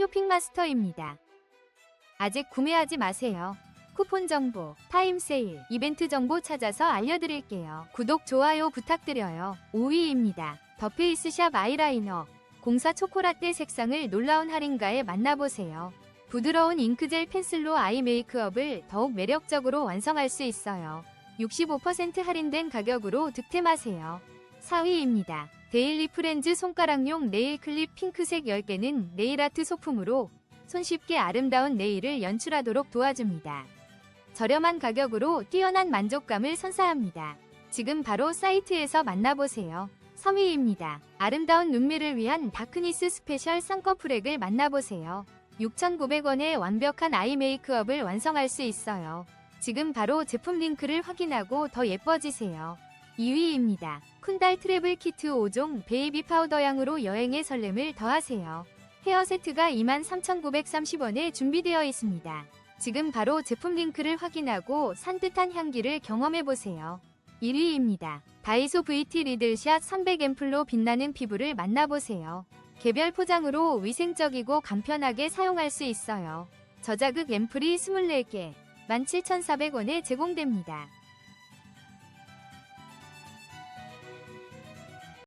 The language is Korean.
쇼핑마스터입니다. 아직 구매하지 마세요. 쿠폰 정보, 타임 세일, 이벤트 정보 찾아서 알려드릴게요. 구독, 좋아요 부탁드려요. 5위입니다. 더 페이스샵 아이라이너. 공사 초코라떼 색상을 놀라운 할인가에 만나보세요. 부드러운 잉크젤 펜슬로 아이 메이크업을 더욱 매력적으로 완성할 수 있어요. 65% 할인된 가격으로 득템하세요. 4위입니다. 데일리 프렌즈 손가락용 네일 클립 핑크색 10개는 네일 아트 소품으로 손쉽게 아름다운 네일을 연출하도록 도와줍니다. 저렴한 가격으로 뛰어난 만족감을 선사합니다. 지금 바로 사이트에서 만나보세요. 3위입니다. 아름다운 눈매를 위한 다크니스 스페셜 쌍꺼풀액을 만나보세요. 6,900원에 완벽한 아이 메이크업을 완성할 수 있어요. 지금 바로 제품 링크를 확인하고 더 예뻐지세요. 2위입니다. 쿤달 트래블 키트 5종 베이비 파우더 향으로 여행의 설렘을 더하세요. 헤어 세트가 23,930원에 준비되어 있습니다. 지금 바로 제품 링크를 확인하고 산뜻한 향기를 경험해보세요. 1위입니다. 다이소 VT 리들샷 300앰플로 빛나는 피부를 만나보세요. 개별 포장으로 위생적이고 간편하게 사용할 수 있어요. 저자극 앰플이 24개, 17,400원에 제공됩니다.